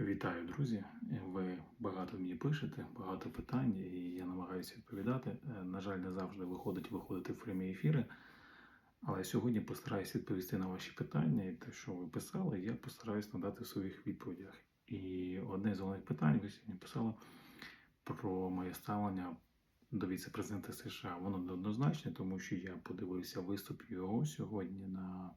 Вітаю, друзі! Ви багато мені пишете, багато питань, і я намагаюся відповідати. Е, На жаль, не завжди виходить виходити в прямі ефіри. Але сьогодні постараюся відповісти на ваші питання і те, що ви писали, я постараюсь надати в своїх відповідях. І одне з головних питань ви сьогодні писали про моє ставлення до віце-президента США. Воно неоднозначне, тому що я подивився виступ його сьогодні на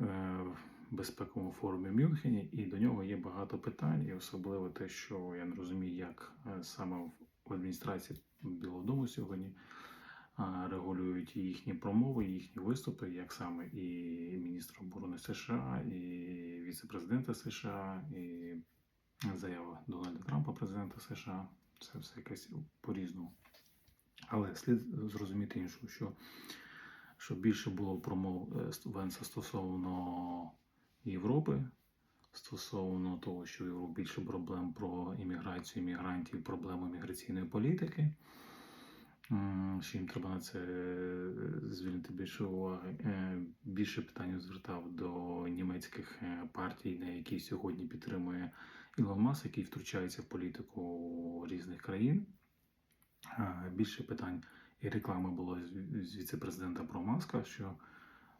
е, безпековому форумі в Мюнхені, і до нього є багато питань, і особливо те, що я не розумію, як е, саме в- адміністрації Білого Дому сьогодні регулюють їхні промови, їхні виступи, як саме і міністр оборони США, і віце-президента США, і заява Дональда Трампа, президента США. Це все якесь по-різному. Але слід зрозуміти іншу, що, що більше було промов е, стосовно Європи, стосовно того, що в Європі більше проблем про імміграцію, іммігрантів, проблеми міграційної політики. Що їм треба на це е, звільнити більше уваги. Е, Більше питань звертав до німецьких е, партій, на які сьогодні підтримує Ілон Маск, який втручається в політику різних країн. Більше питань і реклами було з віце-президента про Маска, що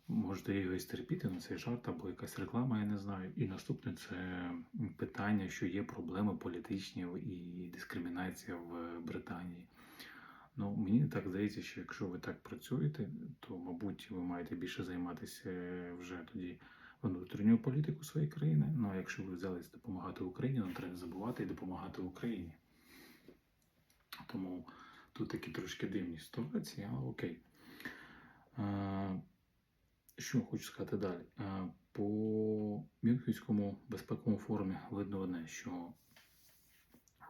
можете його і стерпіти, ну це жарт або якась реклама, я не знаю. І наступне це питання, що є проблеми політичні і дискримінація в Британії. Ну, мені так здається, що якщо ви так працюєте, то, мабуть, ви маєте більше займатися вже тоді внутрішньою політикою своєї країни. Ну а якщо ви взялись допомагати Україні, то треба забувати і допомагати Україні. Тому тут такі трошки дивні ситуації, але окей. Що хочу сказати далі? Е, По Мюнхенському безпековому форумі видно одне, що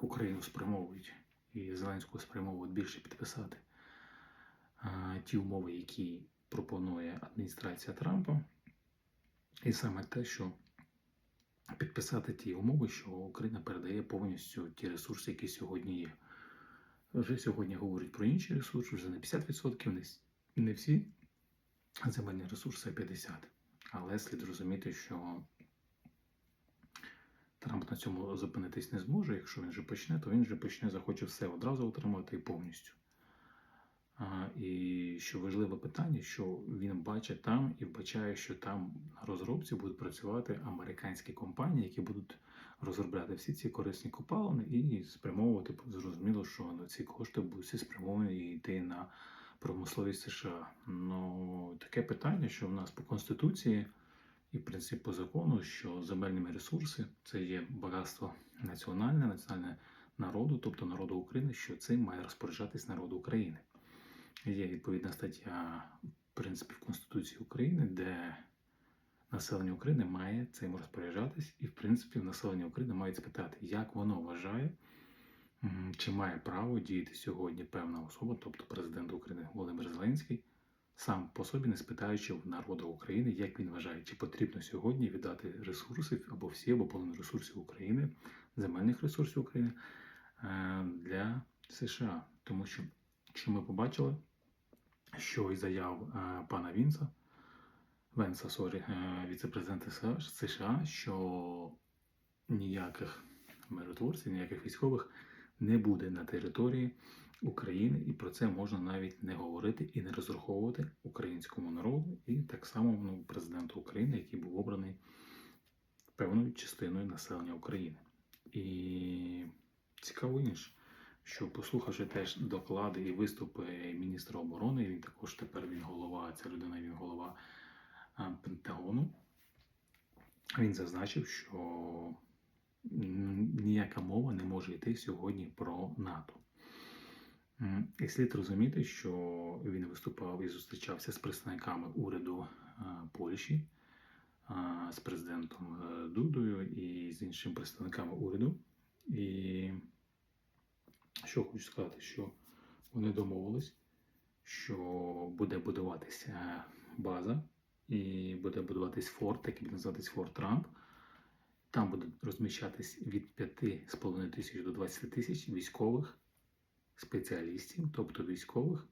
Україну спрямовують і Зеленського спрямовують більше підписати е, ті умови, які пропонує адміністрація Трампа. І саме те, що підписати ті умови, що Україна передає повністю ті ресурси, які сьогодні є. Вже сьогодні говорять про інші ресурси, вже не 50%, не всі земельні ресурси, 50%. Але слід розуміти, що Трамп на цьому зупинитись не зможе. Якщо він вже почне, то він вже почне захоче все одразу отримати і повністю. А, і що важливе питання, що він бачить там і вбачає, що там на розробці будуть працювати американські компанії, які будуть розробляти всі ці корисні копалини і спрямовувати зрозуміло, що ну, ці кошти будуть спрямовані і йти на промисловість США. Ну таке питання, що в нас по конституції і в принципі по закону, що земельні ресурси це є багатство національне, національне народу, тобто народу України, що цим має розпоряджатись народ України. Є відповідна стаття, в принципі, в Конституції України, де населення України має цим розпоряджатись, і, в принципі, населення України має спитати, як воно вважає, чи має право діяти сьогодні певна особа, тобто президент України Володимир Зеленський, сам по собі не спитаючи в народу України, як він вважає, чи потрібно сьогодні віддати ресурси або всі, або половину ресурсів України, земельних ресурсів України е, для США. Тому що, що ми побачили, що із заяв е, пана Вінса, Венса, сорі, е, віце-президента США- США, що ніяких миротворців, ніяких військових не буде на території України, і про це можна навіть не говорити і не розраховувати українському народу, і так само ну, президенту України, який був обраний певною частиною населення України. І цікаво інше, що послухавши теж доклади і виступи міністра оборони, він також тепер він голова, ця людина він голова Пентагону. Він зазначив, що ніяка мова не може йти сьогодні про НАТО. І слід розуміти, що він виступав і зустрічався з представниками уряду Польщі, з президентом е, Дудою і з іншими представниками уряду. І що хочу сказати, що вони домовились, що буде будуватися база і буде будуватись форт, який буде називатись Форт Трамп. Там буде розміщатись від 5,5 тисяч до 20 тисяч військових спеціалістів, тобто військових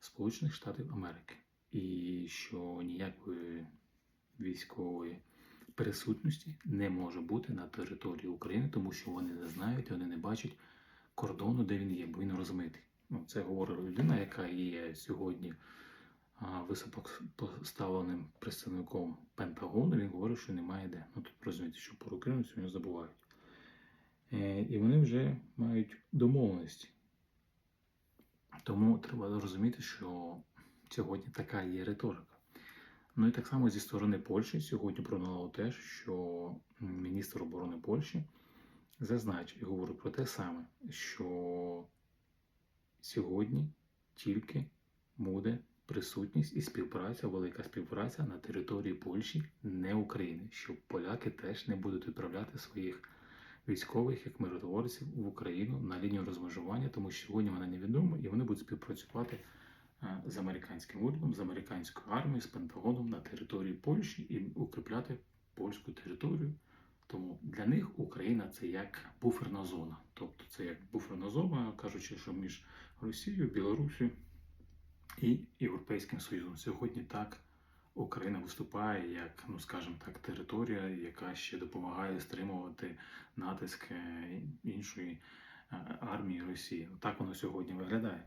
Сполучених Штатів Америки. І що ніякої військової присутності не може бути на території України, тому що вони не знають, вони не бачать кордону, де він є, бо він розмитий. Ну, це говорить людина, яка є сьогодні а, високо поставленим представником Пентагону. Він говорить, що немає де. Ну тут розумієте, що про Україну сьогодні забувають. Е, і вони вже мають домовленості. Тому треба розуміти, що сьогодні така є риторика. Ну і так само зі сторони Польщі сьогодні пролунало те, що міністр оборони Польщі зазначив і говорить про те саме, що сьогодні тільки буде присутність і співпраця, велика співпраця на території Польщі, не України, щоб поляки теж не будуть відправляти своїх військових як миротворців в Україну на лінію розмежування, тому що сьогодні вона невідома, і вони будуть співпрацювати е, з американським урядом, з американською армією, з Пентагоном на території Польщі і укріпляти польську територію. Тому для них Україна це як буферна зона. Тобто це як буферна зона, кажучи, що між Росією, Білорусією і Європейським Союзом. Сьогодні так Україна виступає як, ну скажімо так, територія, яка ще допомагає стримувати натиск іншої е, армії Росії. Так воно сьогодні виглядає.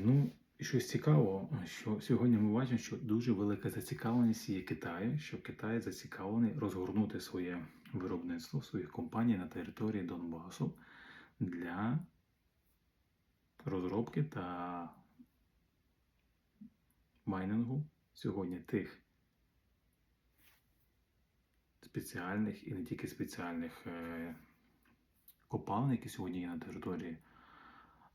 Ну, і щось цікаво, що сьогодні ми бачимо, що дуже велика зацікавленість є Китаю, що Китай зацікавлений розгорнути своє виробництво своїх компаній на території Донбасу для розробки та майнингу сьогодні тих спеціальних і не тільки спеціальних е, копалин, які сьогодні є на території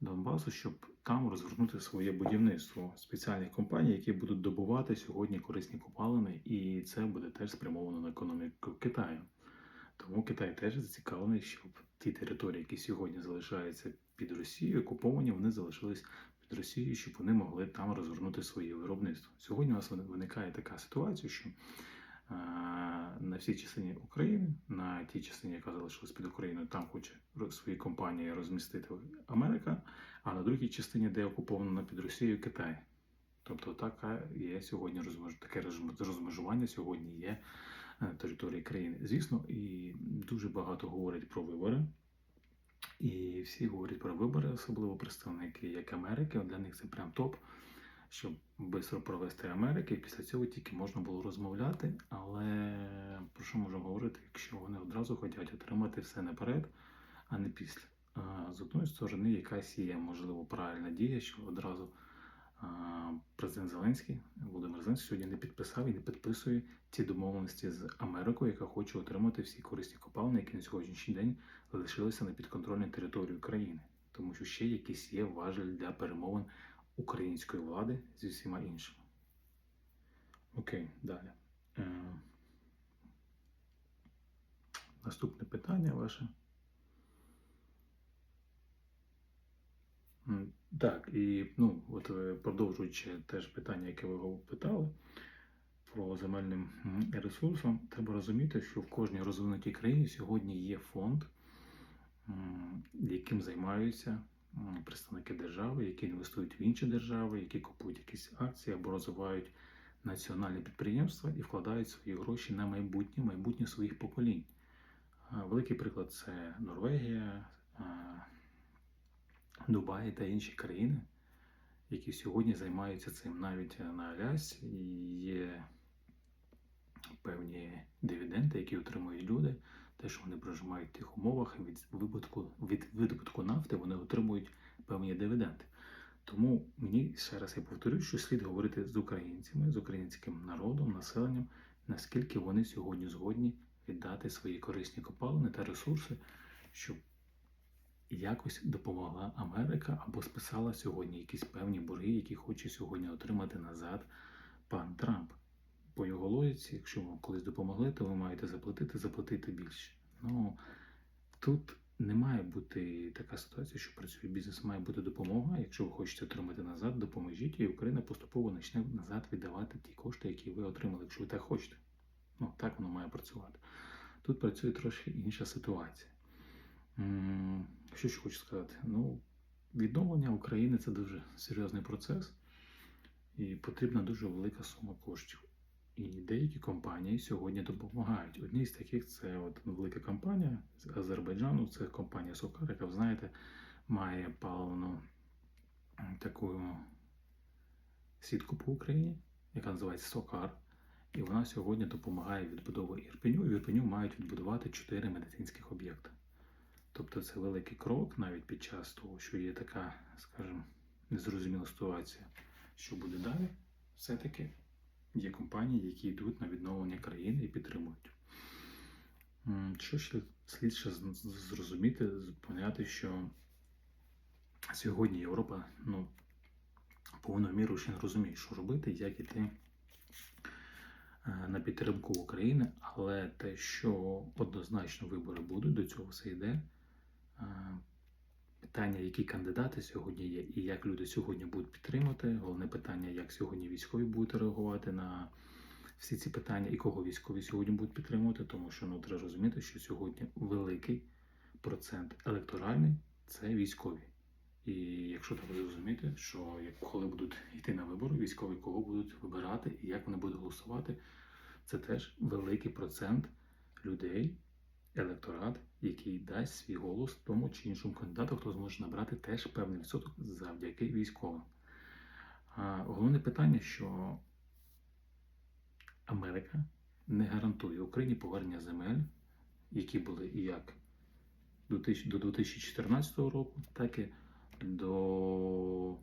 Донбасу, щоб там розгорнути своє будівництво спеціальних компаній, які будуть добувати сьогодні корисні копалини, і це буде теж спрямовано на економіку Китаю. Тому Китай теж зацікавлений, щоб ті території, які сьогодні залишаються під Росією, окуповані, вони залишились під Росією, щоб вони могли там розгорнути своє виробництво. Сьогодні у нас виникає така ситуація, що на всій частині України, на тій частині, яка залишилась під Україною, там хоче свої компанії розмістити Америка, а на другій частині, де окуповано під Росією, Китай. Тобто така є сьогодні розмеж... таке розм- розмежування сьогодні є території країни. Звісно, і дуже багато говорять про вибори. І всі говорять про вибори, особливо представники як Америки. Для них це прям топ, щоб швидко провести Америки, і після цього тільки можна було розмовляти. Але про що можемо говорити, якщо вони одразу хочуть отримати все наперед, а не після. А, З одної сторони, якась є, можливо, правильна дія, що одразу президент Зеленський, Володимир Зеленський сьогодні не підписав і не підписує ці домовленості з Америкою, яка хоче отримати всі корисні копалини, які на сьогоднішній день залишилися на підконтрольній території України, тому що ще якісь є важель для перемовин української влади зі всіма іншими. Окей, далі. Е, Наступне питання ваше. Так, і ну, от е, продовжуючи теж питання, яке ви питали про земельним ресурсом, треба розуміти, що в кожній розвинутій країні сьогодні є фонд, яким займаються представники держави, які інвестують в інші держави, які купують якісь акції або розвивають національні підприємства і вкладають свої гроші на майбутнє, майбутнє своїх поколінь. Великий приклад це Норвегія, а, Дубай та інші країни, які сьогодні займаються цим. Навіть на Алясці є певні дивіденди, які отримують люди. Те, що вони проживають в тих умовах, від вибутку, від видобутку нафти вони отримують певні дивіденди. Тому мені ще раз я повторюю, що слід говорити з українцями, з українським народом, населенням, наскільки вони сьогодні згодні віддати свої корисні копалини та ресурси, щоб якось допомогла Америка або списала сьогодні якісь певні борги, які хоче сьогодні отримати назад пан Трамп. По його логіці, якщо вам колись допомогли, то ви маєте заплатити, заплатити більше. Ну тут не має бути така ситуація, що працює бізнес, має бути допомога. Якщо ви хочете отримати назад, допоможіть, і Україна поступово почне назад віддавати ті кошти, які ви отримали, якщо ви так хочете. Ну, так воно має працювати. Тут працює трошки інша ситуація. Що ще хочу сказати? Ну, відновлення України це дуже серйозний процес, і потрібна дуже велика сума коштів. І деякі компанії сьогодні допомагають. Одні з таких це от велика компанія з Азербайджану, це компанія Сокар, яка, ви знаєте, має паливну таку сітку по Україні, яка називається Сокар. І вона сьогодні допомагає відбудові Ірпеню. І в Ірпеню мають відбудувати чотири медицинських об'єкти. Тобто це великий крок навіть під час того, що є така, скажімо, незрозуміла ситуація, що буде далі. Все-таки є компанії, які йдуть на відновлення країни і підтримують. Що ще слід ще зрозуміти, поняти, що сьогодні Європа ну, повною мірою ще не розуміє, що робити, як іти е, на підтримку України, але те, що однозначно вибори будуть, до цього все йде. Питання, які кандидати сьогодні є, і як люди сьогодні будуть підтримати. Головне питання, як сьогодні військові будуть реагувати на всі ці питання, і кого військові сьогодні будуть підтримувати, тому що ну треба розуміти, що сьогодні великий процент електоральний це військові. І якщо треба зрозуміти, що коли будуть йти на вибори, військові кого будуть вибирати і як вони будуть голосувати, це теж великий процент людей, електорат, який дасть свій голос тому чи іншому кандидату, хто зможе набрати теж певний відсоток завдяки військовим. Головне питання, що Америка не гарантує Україні повернення земель, які були як до 2000 до 2014 року, так і до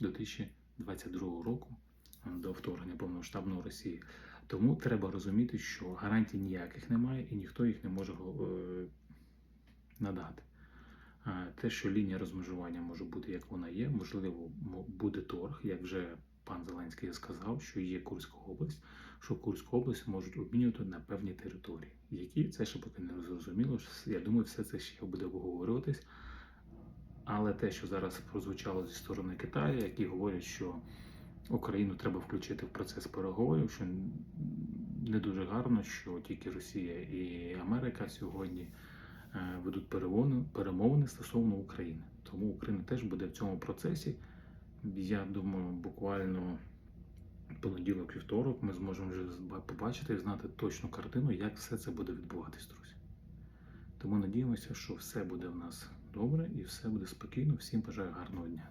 2022 року, до вторгнення повномасштабного Росії. Тому треба розуміти, що гарантій ніяких немає і ніхто їх не може е, надати. Те, що лінія розмежування може бути, як вона є, можливо, буде торг, як вже пан Зеленський сказав, що є Курська область, що Курську область можуть обмінювати на певні території. Які це ще поки не зрозуміло. Я думаю, все це ще буде обговорюватись. Але те, що зараз прозвучало зі сторони Китаю, які говорять, що Україну треба включити в процес переговорів, що не дуже гарно, що тільки Росія і Америка сьогодні е, ведуть перемовини, стосовно України. Тому Україна теж буде в цьому процесі. Я думаю, буквально понеділок, вівторок ми зможемо вже побачити і знати точну картину, як все це буде відбуватись, друзі. Тому надіємося, що все буде в нас добре і все буде спокійно. Всім бажаю гарного дня.